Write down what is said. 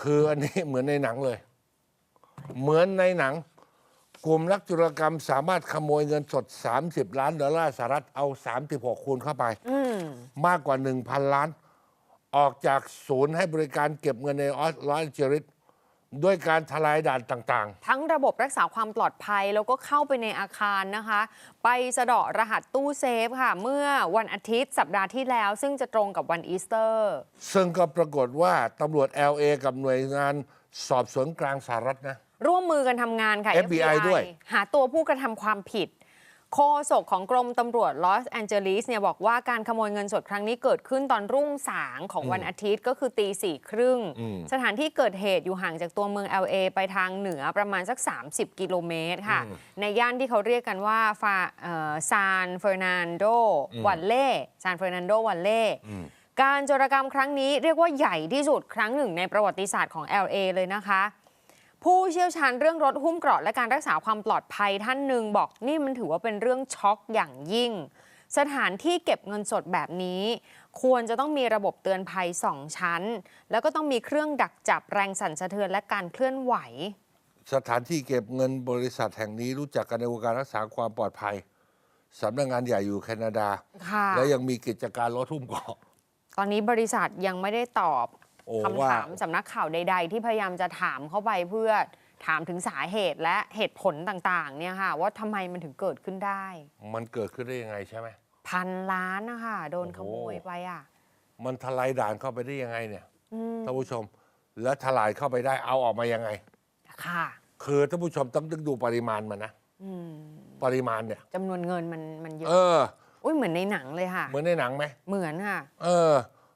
คืออันนี้เหมือนในหนังเลย เหมือนในหนัง กลุ่มนักจุลกรรมสามารถขโมยเงินสด 30 ล้านดอลลาร์สหรัฐเอา 36 คูณเข้าไปอืมมากกว่า 1,000 ล้าน ออกจากศูนย์ให้บริการเก็บเงินในออสลอสแอนเจลิส ด้วยการทลายด่านต่างทั้งระบบรักษาความปลอดภัยแล้วก็เข้าไปในอาคารนะคะ ไปสะเดาะรหัสตู้เซฟค่ะ เมื่อวันอาทิตย์สัปดาห์ที่แล้ว ซึ่งจะตรงกับวันอีสเตอร์ ๆ ซึ่งก็ปรากฏว่าตำรวจ LA กับหน่วยงานสอบสวนกลางสหรัฐนะ ร่วมมือกันทำงานค่ะ FBI ด้วย หาตัวผู้กระทำความผิด โฆษกของกรมตำรวจลอสแอนเจลิสเนี่ยบอกว่าการขโมยเงินสดครั้งนี้เกิดขึ้นตอนรุ่งสางของวันอาทิตย์ก็คือตีสี่ครึ่ง สถานที่เกิดเหตุอยู่ห่างจากตัวเมือง LA ไปทางเหนือประมาณสัก 30 กิโลเมตรค่ะ ในย่านที่เขาเรียกกันว่าฟาซานเฟอร์นันโดวันเล่ซานเฟอร์นันโดวันเล่การโจรกรรมครั้งนี้เรียกว่าใหญ่ที่สุดครั้งหนึ่งในประวัติศาสตร์ของ LA เลยนะคะ ผู้เชี่ยวชาญเรื่องรถหุ้มเกราะและการรักษาความปลอดภัยท่านหนึ่งบอกนี่มันถือว่าเป็นเรื่องช็อกอย่างยิ่ง สถานที่เก็บเงินสดแบบนี้ ควรจะต้องมีระบบเตือนภัยสองชั้น แล้วก็ต้องมีเครื่องดักจับแรงสั่นสะเทือนและการเคลื่อนไหว สถานที่เก็บเงินบริษัทแห่งนี้รู้จักกันในวงการรักษาความปลอดภัยสำนักงานใหญ่อยู่แคนาดาค่ะและยังมีกิจการรถทุ่มเกาะ ตอนนี้บริษัทยังไม่ได้ตอบโอ้ คำว่าถามสำนักข่าวใด ๆ ที่พยายามจะถามเข้าไปเพื่อถามถึงสาเหตุและเหตุผลต่างๆ เนี่ยค่ะ ว่าทำไมมันถึงเกิดขึ้นได้ มันเกิดขึ้นได้ยังไงใช่ไหมพันล้านนะคะโดนขโอ้โมโหยไปอะ มันทลายด่านเข้าไปได้ยังไงเนี่ยอืมท่านผู้ชม แล้วทลายเข้าไปได้เอาออกมายังไง ค่ะ คือท่านผู้ชมต้องนึกดูปริมาณมันนะอืมปริมาณเนี่ยจำนวนเงินมันมันเยเออะออุ้ยเหมือนในหนังเลยค่ะ เหมือนในหนังไหมเหมือนค่ะ เออ